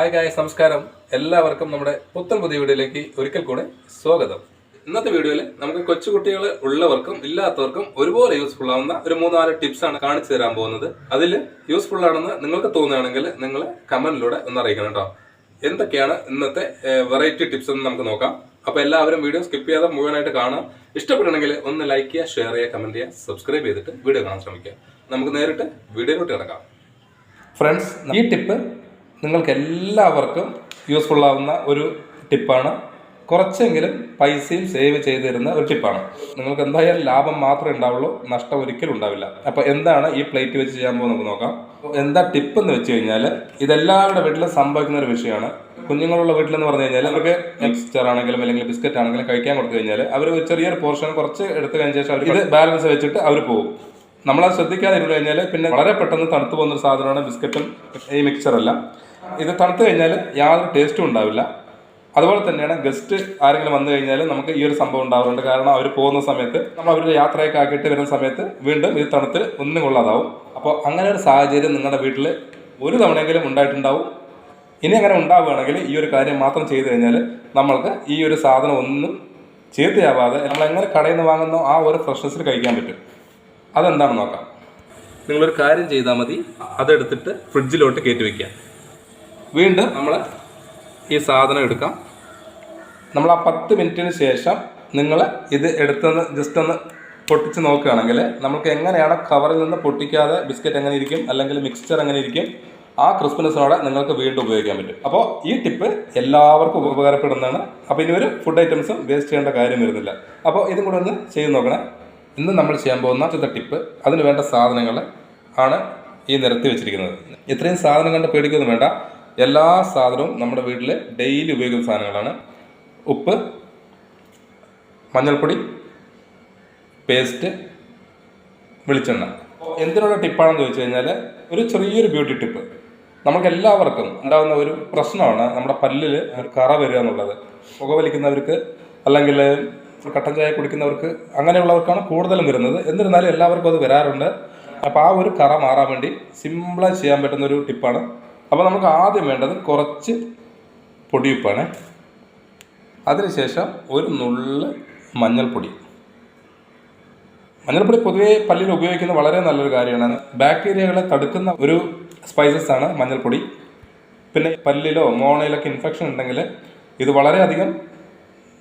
Hi ഗായ് നമസ്കാരം. എല്ലാവർക്കും നമ്മുടെ പുത്തൻ പുതിയ വീഡിയോയിലേക്ക് ഒരിക്കൽ കൂടെ സ്വാഗതം. ഇന്നത്തെ വീഡിയോയിൽ നമുക്ക് കൊച്ചുകുട്ടികൾ ഉള്ളവർക്കും ഇല്ലാത്തവർക്കും ഒരുപോലെ യൂസ്ഫുൾ ആവുന്ന ഒരു മൂന്നാൽ ടിപ്സ് ആണ് കാണിച്ചു തരാൻ പോകുന്നത്. അതിൽ യൂസ്ഫുൾ ആണെന്ന് നിങ്ങൾക്ക് തോന്നുകയാണെങ്കിൽ നിങ്ങൾ കമന്റിലൂടെ ഒന്ന് അറിയിക്കണം കേട്ടോ എന്തൊക്കെയാണ് ഇന്നത്തെ വെറൈറ്റി ടിപ്സ് എന്ന് നമുക്ക് നോക്കാം. അപ്പൊ എല്ലാവരും വീഡിയോ സ്കിപ്പ് ചെയ്യാതെ മുഴുവനായിട്ട് കാണാം. ഇഷ്ടപ്പെടണമെങ്കിൽ ഒന്ന് ലൈക്ക് ചെയ്യുക ഷെയർ ചെയ്യുക കമന്റ് ചെയ്യുക സബ്സ്ക്രൈബ് ചെയ്തിട്ട് വീഡിയോ കാണാൻ ശ്രമിക്കുക. നമുക്ക് നേരിട്ട് വീഡിയോയിലോട്ട് കിടക്കാം. ഫ്രണ്ട്സ് ഈ ടിപ്പ് നിങ്ങൾക്ക് എല്ലാവർക്കും യൂസ്ഫുൾ ആവുന്ന ഒരു ടിപ്പാണ്. കുറച്ചെങ്കിലും പൈസയും സേവ് ചെയ്ത് തരുന്ന ഒരു ടിപ്പാണ്. നിങ്ങൾക്ക് എന്തായാലും ലാഭം മാത്രമേ ഉണ്ടാവുള്ളൂ നഷ്ടം ഒരിക്കലും ഉണ്ടാവില്ല. അപ്പോൾ എന്താണ് ഈ പ്ലേറ്റ് വെച്ച് ചെയ്യാൻ പോകുന്നത് നമുക്ക് നോക്കാം. എന്താ ടിപ്പ് എന്ന് വെച്ച് കഴിഞ്ഞാൽ ഇതെല്ലാവരുടെ വീട്ടിലും സംഭവിക്കുന്ന ഒരു വിഷയമാണ്. കുഞ്ഞുങ്ങളുള്ള വീട്ടിലെന്ന് പറഞ്ഞു കഴിഞ്ഞാൽ അവർക്ക് മിക്സ്ചർ ആണെങ്കിലും അല്ലെങ്കിൽ ബിസ്ക്കറ്റ് ആണെങ്കിലും കഴിക്കാൻ കൊടുത്തു കഴിഞ്ഞാൽ അവർ ചെറിയൊരു പോർഷൻ കുറച്ച് എടുത്തു കഴിഞ്ഞ ശേഷം അവർ ഇത് ബാലൻസ് വെച്ചിട്ട് അവർ പോകും. നമ്മളത് ശ്രദ്ധിക്കാതെ ഇരുന്ന് കഴിഞ്ഞാൽ പിന്നെ വളരെ പെട്ടെന്ന് തണുത്തു പോകുന്ന ഒരു സാധനമാണ് ബിസ്ക്കറ്റും ഈ മിക്സറല്ല. ഇത് തണുത്ത് കഴിഞ്ഞാൽ യാതൊരു ടേസ്റ്റും ഉണ്ടാവില്ല. അതുപോലെ തന്നെയാണ് ഗസ്റ്റ് ആരെങ്കിലും വന്നു കഴിഞ്ഞാൽ നമുക്ക് ഈ ഒരു സംഭവം ഉണ്ടാവാറുണ്ട്. കാരണം അവർ പോകുന്ന സമയത്ത് നമ്മൾ അവരുടെ യാത്രയൊക്കെ ആക്കിയിട്ട് വരുന്ന സമയത്ത് വീണ്ടും ഇത് തണുത്ത് ഒന്നും കൊള്ളാതാവും. അപ്പോൾ അങ്ങനെ ഒരു സാഹചര്യം നിങ്ങളുടെ വീട്ടിൽ ഒരു തവണയെങ്കിലും ഉണ്ടായിട്ടുണ്ടാവും. ഇനി അങ്ങനെ ഉണ്ടാവുകയാണെങ്കിൽ ഈ ഒരു കാര്യം മാത്രം ചെയ്തു കഴിഞ്ഞാൽ നമ്മൾക്ക് ഈ ഒരു സാധനം ഒന്നും ചീത്തയാവാതെ നമ്മൾ എങ്ങനെ കടയിൽ നിന്ന് വാങ്ങുന്നോ ആ ഒരു ഫ്രഷ്നസ്സിൽ കഴിക്കാൻ പറ്റും. അതെന്താണെന്ന് നോക്കാം. നിങ്ങളൊരു കാര്യം ചെയ്താൽ മതി. അതെടുത്തിട്ട് ഫ്രിഡ്ജിലോട്ട് കയറ്റി വയ്ക്കുക വീണ്ടും നമ്മൾ ഈ സാധനം എടുക്കാം. നമ്മൾ ആ പത്ത് മിനിറ്റിന് ശേഷം നിങ്ങൾ ഇത് എടുത്തൊന്ന് ജസ്റ്റ് ഒന്ന് പൊട്ടിച്ച് നോക്കുകയാണെങ്കിൽ നമുക്ക് എങ്ങനെയാണ് കവറിൽ നിന്ന് പൊട്ടിക്കാതെ ബിസ്ക്കറ്റ് എങ്ങനെ ഇരിക്കും അല്ലെങ്കിൽ മിക്സ്ചർ എങ്ങനെ ഇരിക്കും ആ ക്രിസ്മസിനോടെ നിങ്ങൾക്ക് വീണ്ടും ഉപയോഗിക്കാൻ പറ്റും. അപ്പോൾ ഈ ടിപ്പ് എല്ലാവർക്കും ഉപകാരപ്പെടുന്നതാണ്. അപ്പോൾ ഇനി ഒരു ഫുഡ് ഐറ്റംസും വേസ്റ്റ് ചെയ്യേണ്ട കാര്യം വരുന്നില്ല. അപ്പോൾ ഇതും കൂടെ ഒന്ന് ചെയ്ത് നോക്കണേ. ഇന്ന് നമ്മൾ ചെയ്യാൻ പോകുന്ന ചില ടിപ്പ് അതിന് വേണ്ട സാധനങ്ങൾ ആണ് ഈ നിരത്തി വെച്ചിരിക്കുന്നത്. ഇത്രയും സാധനം കണ്ട് പേടിക്കൊന്നും വേണ്ട. എല്ലാ സാധനവും നമ്മുടെ വീട്ടിലെ ഡെയിലി ഉപയോഗിക്കുന്ന സാധനങ്ങളാണ്. ഉപ്പ് മഞ്ഞൾപ്പൊടി പേസ്റ്റ് വെളിച്ചെണ്ണ. എന്തിനുള്ള ടിപ്പാണെന്ന് ചോദിച്ചു കഴിഞ്ഞാൽ ഒരു ചെറിയൊരു ബ്യൂട്ടി ടിപ്പ് നമുക്ക് എല്ലാവർക്കും ഉണ്ടാകുന്ന ഒരു പ്രശ്നമാണ് നമ്മുടെ പല്ലിൽ കറ വരിക എന്നുള്ളത്. പുകവലിക്കുന്നവർക്ക് അല്ലെങ്കിൽ കട്ടൻ ചായ കുടിക്കുന്നവർക്ക് അങ്ങനെയുള്ളവർക്കാണ് കൂടുതലും വരുന്നത്. എന്നിരുന്നാലും എല്ലാവർക്കും അത് വരാറുണ്ട്. അപ്പോൾ ആ ഒരു കറ മാറാൻ വേണ്ടി സിമ്പിളായി ചെയ്യാൻ പറ്റുന്ന ഒരു ടിപ്പാണ് അപ്പോൾ നമുക്ക് ആദ്യം വേണ്ടത് കുറച്ച് പൊടിയുപ്പാണ്. അതിനുശേഷം ഒരു നുള്ള് മഞ്ഞൾപ്പൊടി. മഞ്ഞൾപ്പൊടി പൊതുവേ പല്ലിൽ ഉപയോഗിക്കുന്നത് വളരെ നല്ലൊരു കാര്യമാണ്. ബാക്ടീരിയകളെ തടുക്കുന്ന ഒരു സ്പൈസസ് ആണ് മഞ്ഞൾപ്പൊടി. പിന്നെ പല്ലിലോ മോണയിലൊക്കെ ഇൻഫെക്ഷൻ ഉണ്ടെങ്കിൽ ഇത് വളരെയധികം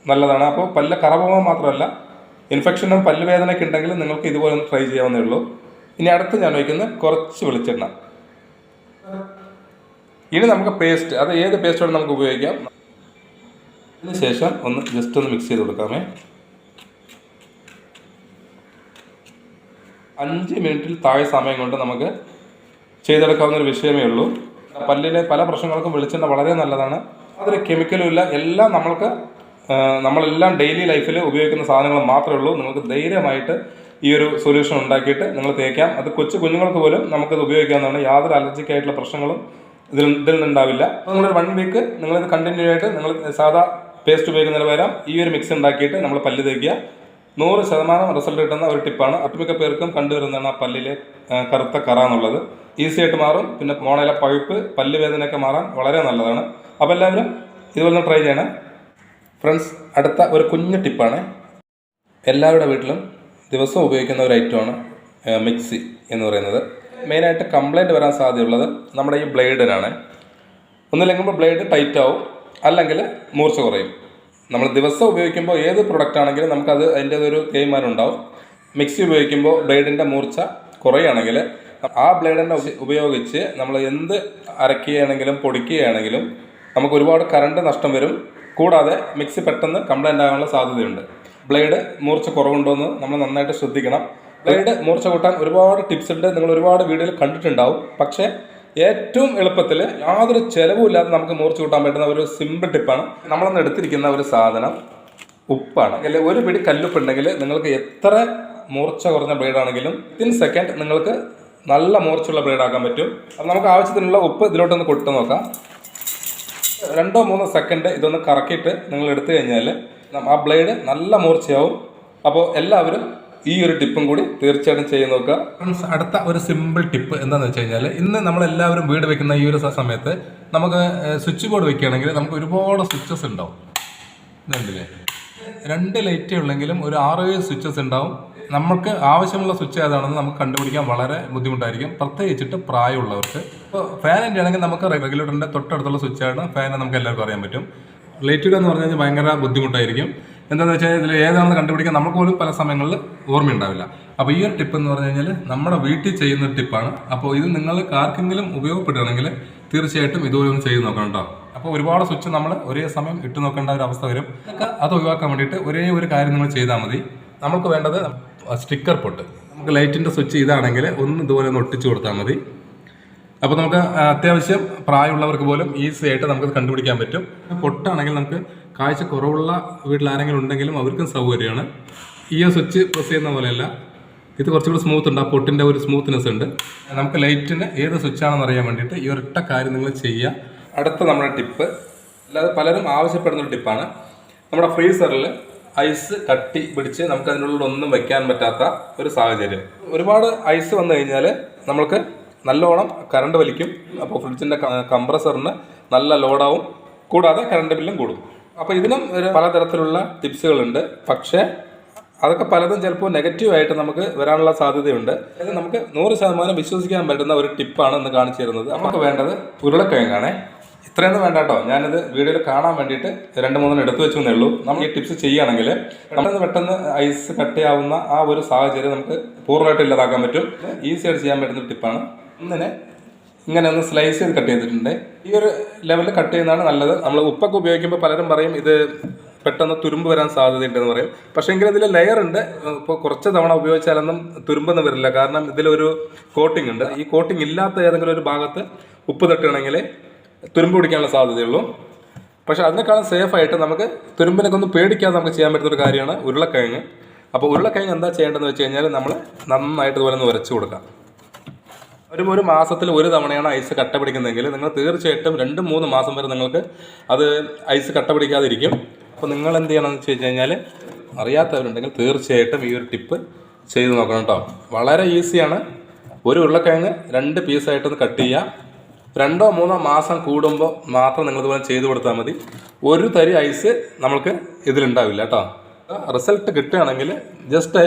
നല്ലതാണ്. അപ്പോൾ പല്ല് കറ പോകാൻ മാത്രമല്ല ഇൻഫെക്ഷനും പല്ലുവേദനയൊക്കെ ഉണ്ടെങ്കിൽ നിങ്ങൾക്ക് ഇതുപോലെ ഒന്ന് ട്രൈ ചെയ്യാവുന്നേ ഉള്ളൂ. ഇനി അടുത്ത് ഞാൻ വയ്ക്കുന്ന കുറച്ച് വെളിച്ചെണ്ണ. ഇനി നമുക്ക് പേസ്റ്റ് അത് ഏത് പേസ്റ്റ് വേണം നമുക്ക് ഉപയോഗിക്കാം. അതിന് ശേഷം ഒന്ന് ജസ്റ്റ് ഒന്ന് മിക്സ് ചെയ്ത് കൊടുക്കാമേ. അഞ്ച് മിനിറ്റിൽ താഴെ സമയം കൊണ്ട് നമുക്ക് ചെയ്തെടുക്കാവുന്ന ഒരു വിഷയമേ ഉള്ളൂ. പല്ലിലെ പല പ്രശ്നങ്ങൾക്കും വെളിച്ചെണ്ണ വളരെ നല്ലതാണ്. അതൊരു കെമിക്കലും ഇല്ല. എല്ലാം നമ്മൾക്ക് നമ്മളെല്ലാം ഡെയിലി ലൈഫിൽ ഉപയോഗിക്കുന്ന സാധനങ്ങൾ മാത്രമേ ഉള്ളൂ. നിങ്ങൾക്ക് ധൈര്യമായിട്ട് ഈ ഒരു സൊല്യൂഷൻ ഉണ്ടാക്കിയിട്ട് നിങ്ങൾ തേക്കാം. അത് കൊച്ചു കുഞ്ഞുങ്ങൾക്ക് പോലും നമുക്കത് ഉപയോഗിക്കാവുന്നതാണ്. യാതൊരു അലർജിക്കായിട്ടുള്ള പ്രശ്നങ്ങളും ഇതിൽ ഇതിൽ നിന്നുണ്ടാവില്ല അപ്പോൾ നിങ്ങളൊരു വൺ വീക്ക് നിങ്ങളിത് കണ്ടിന്യൂ ആയിട്ട് നിങ്ങൾ സാധാ പേസ്റ്റ് ഉപയോഗിക്കുന്നതിന് പകരം ഈ ഒരു മിക്സ് ഉണ്ടാക്കിയിട്ട് നമ്മൾ പല്ല് തേക്കുക. നൂറ് ശതമാനം റിസൾട്ട് കിട്ടുന്ന ഒരു ടിപ്പാണ് ഒട്ടുമിക്ക പേർക്കും കണ്ടുവരുന്നതാണ് ആ പല്ലിലെ കറുത്ത കറ എന്നുള്ളത്. ഈസി ആയിട്ട് മാറും. പിന്നെ മോണയിലെ പഴുപ്പ് പല്ല് വേദനയൊക്കെ മാറാൻ വളരെ നല്ലതാണ്. അപ്പോൾ എല്ലാവരും ഇതുപോലെ ട്രൈ ചെയ്യണം. ഫ്രണ്ട്സ് അടുത്ത ഒരു കുഞ്ഞു ടിപ്പാണ് എല്ലാവരുടെ വീട്ടിലും ദിവസവും ഉപയോഗിക്കുന്ന ഒരു ഐറ്റമാണ് മിക്സി എന്ന് പറയുന്നത്. മെയിനായിട്ട് കംപ്ലൈന്റ് വരാൻ സാധ്യതയുള്ളത് നമ്മുടെ ഈ ബ്ലേഡിനാണ്. ഒന്നില്ലെങ്കിൽ ബ്ലേഡ് ടൈറ്റ് ആവും അല്ലെങ്കിൽ മൂർച്ച കുറയും. നമ്മൾ ദിവസം ഉപയോഗിക്കുമ്പോൾ ഏത് പ്രൊഡക്റ്റ് ആണെങ്കിലും നമുക്കത് അതിന്റേതൊരു തേയ്മാനം ഉണ്ടാവും മിക്സി ഉപയോഗിക്കുമ്പോൾ ബ്ലേഡിന്റെ മൂർച്ച കുറയുകയാണെങ്കിൽ ആ ബ്ലേഡിന്റെ ഉപയോഗിച്ച് നമ്മൾ എന്ത് അരക്കുകയാണെങ്കിലും പൊടിക്കുകയാണെങ്കിലും നമുക്ക് ഒരുപാട് കറണ്ട് നഷ്ടം വരും. കൂടാതെ മിക്സി പെട്ടെന്ന് കംപ്ലൈന്റ് ആകാനുള്ള സാധ്യതയുണ്ട്. ബ്ലേഡ് മൂർച്ച കുറവുണ്ടോ എന്ന് നമ്മൾ നന്നായിട്ട് ശ്രദ്ധിക്കണം. ബ്ലേഡ് മൂർച്ച കൂട്ടാൻ ഒരുപാട് ടിപ്സ് ഉണ്ട്. നിങ്ങൾ ഒരുപാട് വീഡിയോയിൽ കണ്ടിട്ടുണ്ടാവും. പക്ഷേ ഏറ്റവും എളുപ്പത്തിൽ യാതൊരു ചിലവുമില്ലാതെ നമുക്ക് മൂർച്ച കൂട്ടാൻ പറ്റുന്ന ഒരു സിമ്പിൾ ടിപ്പാണ് നമ്മളന്ന് എടുത്തിരിക്കുന്ന ഒരു സാധനം ഉപ്പാണ്. അല്ലെങ്കിൽ ഒരു പിടി കല്ലുപ്പുണ്ടെങ്കിൽ നിങ്ങൾക്ക് എത്ര മൂർച്ച കുറഞ്ഞ ബ്ലേഡാണെങ്കിലും വിത്തിൻ സെക്കൻഡ് നിങ്ങൾക്ക് നല്ല മൂർച്ചയുള്ള ബ്ലേഡ് ആക്കാൻ പറ്റും. അപ്പം നമുക്ക് ആവശ്യത്തിനുള്ള ഉപ്പ് ഇതിലോട്ടൊന്ന് കൊട്ടു നോക്കാം. രണ്ടോ മൂന്നോ സെക്കൻഡ് ഇതൊന്ന് കറക്കിയിട്ട് നിങ്ങൾ എടുത്തു കഴിഞ്ഞാൽ ആ ബ്ലേഡ് നല്ല മൂർച്ചയാവും. അപ്പോൾ എല്ലാവരും ഈ ഒരു ടിപ്പും കൂടി തീർച്ചയായിട്ടും ചെയ്ത് നോക്കുക. ഫ്രണ്ട്സ് അടുത്ത ഒരു സിമ്പിൾ ടിപ്പ് എന്താണെന്ന് വെച്ച് കഴിഞ്ഞാൽ ഇന്ന് നമ്മളെല്ലാവരും വീട് വെക്കുന്ന ഈ ഒരു സമയത്ത് നമുക്ക് സ്വിച്ച് ബോർഡ് വെക്കുകയാണെങ്കിൽ നമുക്ക് ഒരുപാട് സ്വിച്ചസ് ഉണ്ടാവും. ഇതുണ്ടല്ലേ? രണ്ട് ലൈറ്റേ ഉള്ളെങ്കിലും ഒരു ആറ് സ്വിച്ചസ് ഉണ്ടാവും. നമുക്ക് ആവശ്യമുള്ള സ്വിച്ച് ഏതാണെന്ന് നമുക്ക് കണ്ടുപിടിക്കാൻ വളരെ ബുദ്ധിമുട്ടായിരിക്കും. പ്രത്യേകിച്ചിട്ട് പ്രായമുള്ളവർക്ക്. ഇപ്പോൾ ഫാനിന്റെ ആണെങ്കിൽ നമുക്ക് റെഗുലേറ്ററിന്റെ തൊട്ടടുത്തുള്ള സ്വിച്ചാണ് ഫാൻ നമുക്ക് എല്ലാവർക്കും അറിയാൻ പറ്റും. ലൈറ്റുകൾ എന്ന് പറഞ്ഞു കഴിഞ്ഞാൽ ഭയങ്കര ബുദ്ധിമുട്ടായിരിക്കും. എന്താണെന്ന് വെച്ചാൽ ഇതിൽ ഏതാണെന്ന് കണ്ടുപിടിക്കാൻ നമുക്ക് പോലും പല സമയങ്ങളിൽ ഓർമ്മയുണ്ടാവില്ല. അപ്പോൾ ഈ ഒരു ടിപ്പ് എന്ന് പറഞ്ഞു കഴിഞ്ഞാൽ നമ്മുടെ വീട്ടിൽ ചെയ്യുന്ന ടിപ്പാണ് അപ്പോൾ ഇത് നിങ്ങൾക്ക് ആർക്കെങ്കിലും ഉപയോഗപ്പെടുകയാണെങ്കിൽ തീർച്ചയായിട്ടും ഇതുപോലെ ഒന്ന് ചെയ്ത് നോക്കണം കേട്ടോ അപ്പോൾ ഒരുപാട് സ്വിച്ച് നമ്മൾ ഒരേ സമയം ഇട്ട് നോക്കേണ്ട ഒരു അവസ്ഥ വരും. അത് ഒഴിവാക്കാൻ വേണ്ടിയിട്ട് ഒരേ ഒരു കാര്യം നിങ്ങൾ ചെയ്താൽ മതി. നമുക്ക് വേണ്ടത് സ്റ്റിക്കർ പൊട്ട്. നമുക്ക് ലൈറ്റിന്റെ സ്വിച്ച് ഇതാണെങ്കിൽ ഒന്ന് ഇതുപോലെ ഒന്ന് ഒട്ടിച്ചു കൊടുത്താൽ മതി. അപ്പോൾ നമുക്ക് അത്യാവശ്യം പ്രായമുള്ളവർക്ക് പോലും ഈസി ആയിട്ട് നമുക്ക് കണ്ടുപിടിക്കാൻ പറ്റും. പൊട്ടാണെങ്കിൽ നമുക്ക് കാഴ്ച കുറവുള്ള വീട്ടിൽ ആരെങ്കിലും ഉണ്ടെങ്കിലും അവർക്കും സൗകര്യമാണ്. ഈ സ്വിച്ച് പ്രസ് ചെയ്യുന്ന പോലെയല്ല. ഇത് കുറച്ചുകൂടി സ്മൂത്ത് ഉണ്ട്. ആ പൊട്ടിന്റെ ഒരു സ്മൂത്ത്നെസ് ഉണ്ട്. നമുക്ക് ലൈറ്റിന് ഏത് സ്വിച്ചാണെന്ന് അറിയാൻ വേണ്ടിയിട്ട് ഈ ഒരൊറ്റ കാര്യം നിങ്ങൾ ചെയ്യുക. അടുത്ത നമ്മുടെ ടിപ്പ് അല്ലാതെ പലരും ആവശ്യപ്പെടുന്ന ഒരു ടിപ്പാണ് നമ്മുടെ ഫ്രീസറിൽ ഐസ് കട്ടി പിടിച്ച് നമുക്ക് അതിനുള്ളിൽ ഒന്നും വെക്കാൻ പറ്റാത്ത ഒരു സാഹചര്യം. ഒരുപാട് ഐസ് വന്നു കഴിഞ്ഞാൽ നമ്മൾക്ക് നല്ലോണം കറണ്ട് വലിക്കും. അപ്പോൾ ഫ്രിഡ്ജിന്റെ കംപ്രസറിന് നല്ല ലോഡാവും കൂടാതെ കറണ്ട് ബില്ലും കൂടും. അപ്പോൾ ഇതിനും പലതരത്തിലുള്ള ടിപ്സുകളുണ്ട്. പക്ഷേ അതൊക്കെ പലതും ചിലപ്പോൾ നെഗറ്റീവായിട്ട് നമുക്ക് വരാനുള്ള സാധ്യതയുണ്ട്. അതായത് നമുക്ക് നൂറ് ശതമാനം വിശ്വസിക്കാൻ പറ്റുന്ന ഒരു ടിപ്പാണ് ഇന്ന് കാണിച്ചു തരുന്നത്. നമുക്ക് വേണ്ടത് ഉരുളക്കിഴങ്ങാണേ. ഇത്രയൊന്നും വേണ്ട കേട്ടോ. ഞാനിത് വീഡിയോയിൽ കാണാൻ വേണ്ടിയിട്ട് രണ്ട് മൂന്നെണ്ണം എടുത്തു വെച്ചേ ഉള്ളൂ. നമ്മൾ ഈ ടിപ്സ് ചെയ്യുകയാണെങ്കിൽ പെട്ടെന്ന് പെട്ടെന്ന് ഐസ് കട്ടയാവുന്ന ആ ഒരു സാഹചര്യം നമുക്ക് പൂർണമായിട്ട് ഇല്ലാതാക്കാൻ പറ്റും. ഈസി ആയിട്ട് ചെയ്യാൻ പറ്റുന്ന ടിപ്പാണ്. ഒന്നിനെ ഇങ്ങനെ ഒന്ന് സ്ലൈസ് ചെയ്ത് കട്ട് ചെയ്തിട്ടുണ്ട്. ഈ ഒരു ലെവലിൽ കട്ട് ചെയ്യുന്നതാണ് നല്ലത്. നമ്മൾ ഉപ്പൊക്കെ ഉപയോഗിക്കുമ്പോൾ പലരും പറയും ഇത് പെട്ടെന്ന് തുരുമ്പ് വരാൻ സാധ്യതയുണ്ടെന്ന് പറയും. പക്ഷേ എങ്കിലും ഇതിൽ ലെയർ ഉണ്ട്. ഇപ്പോൾ കുറച്ച് തവണ ഉപയോഗിച്ചാലൊന്നും തുരുമ്പൊന്നും വരില്ല. കാരണം ഇതിലൊരു കോട്ടിംഗ് ഉണ്ട്. ഈ കോട്ടിംഗ് ഇല്ലാത്ത ഏതെങ്കിലും ഒരു ഭാഗത്ത് ഉപ്പ് തട്ടുകയാണെങ്കിൽ തുരുമ്പ് പിടിക്കാനുള്ള സാധ്യതയുള്ളൂ. പക്ഷേ അതിനേക്കാളും സേഫായിട്ട് നമുക്ക് തുരുമ്പിനൊക്കെ ഒന്ന് പേടിക്കാതെ നമുക്ക് ചെയ്യാൻ പറ്റുന്ന ഒരു കാര്യമാണ് ഉരുളക്കിഴങ്ങ്. അപ്പോൾ ഉരുളക്കിഴങ്ങ് എന്താ ചെയ്യേണ്ടതെന്ന് വെച്ച് കഴിഞ്ഞാൽ നമ്മൾ നന്നായിട്ട് ഇതുപോലെ ഒന്ന് വരച്ച് കൊടുക്കാം. ഒരു ഒരു മാസത്തിൽ ഒരു തവണയാണ് ഐസ് കട്ട പിടിക്കുന്നതെങ്കിൽ നിങ്ങൾ തീർച്ചയായിട്ടും രണ്ട് മൂന്ന് മാസം വരെ നിങ്ങൾക്ക് അത് ഐസ് കട്ട പിടിക്കാതിരിക്കും അപ്പോൾ നിങ്ങൾ എന്ത് ചെയ്യണമെന്ന് വെച്ച് കഴിഞ്ഞാൽ അറിയാത്തവരുണ്ടെങ്കിൽ തീർച്ചയായിട്ടും ഈ ഒരു ടിപ്പ് ചെയ്ത് നോക്കണം കേട്ടോ. വളരെ ഈസിയാണ്. ഒരു ഉരുളക്കിഴങ്ങ് രണ്ട് പീസായിട്ടൊന്ന് കട്ട് ചെയ്യുക രണ്ടോ മൂന്നോ മാസം കൂടുമ്പോൾ മാത്രം നിങ്ങളിതുപോലെ ചെയ്ത് കൊടുത്താൽ മതി. ഒരു തരി ഐസ് നമുക്ക് ഇതിലുണ്ടാവില്ല കേട്ടോ. റിസൾട്ട് കിട്ടുകയാണെങ്കിൽ ജസ്റ്റ്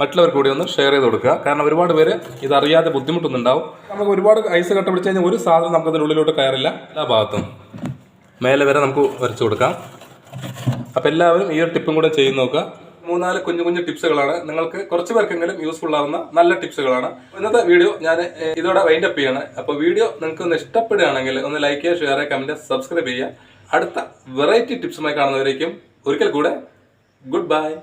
മറ്റുള്ളവർക്ക് കൂടി ഒന്ന് ഷെയർ ചെയ്ത് കൊടുക്കുക. കാരണം ഒരുപാട് പേര് ഇതറിയാതെ ബുദ്ധിമുട്ടുന്നുണ്ടാവും. നമുക്ക് ഒരുപാട് ഐസ് കട്ട പിടിച്ച് കഴിഞ്ഞാൽ ഒരു സാധനം നമുക്ക് അതിനുള്ളിലോട്ട് കയറില്ല. എല്ലാ ഭാഗത്തും. മേലെ വരെ നമുക്ക് വരച്ചു കൊടുക്കാം. അപ്പോൾ എല്ലാവരും ഈ ഒരു ടിപ്പും കൂടെ ചെയ്ത് നോക്കുക. മൂന്നാൽ കുഞ്ഞു കുഞ്ഞു ടിപ്സുകളാണ്. നിങ്ങൾക്ക് കുറച്ച് പേർക്കെങ്കിലും യൂസ്ഫുൾ ആവുന്ന നല്ല ടിപ്സുകളാണ്. ഇന്നത്തെ വീഡിയോ ഞാൻ ഇതോടെ വൈൻഡ് അപ്പ് ചെയ്യാണ്. അപ്പോൾ വീഡിയോ നിങ്ങൾക്ക് ഒന്ന് ഇഷ്ടപ്പെടുകയാണെങ്കിൽ ഒന്ന് ലൈക്ക് ചെയ്യുക ഷെയർ ചെയ്യുക കമന്റ് സബ്സ്ക്രൈബ് ചെയ്യുക. അടുത്ത വെറൈറ്റി ടിപ്സുമായി കാണുന്നവരേക്കും ഒരിക്കൽ കൂടെ Goodbye.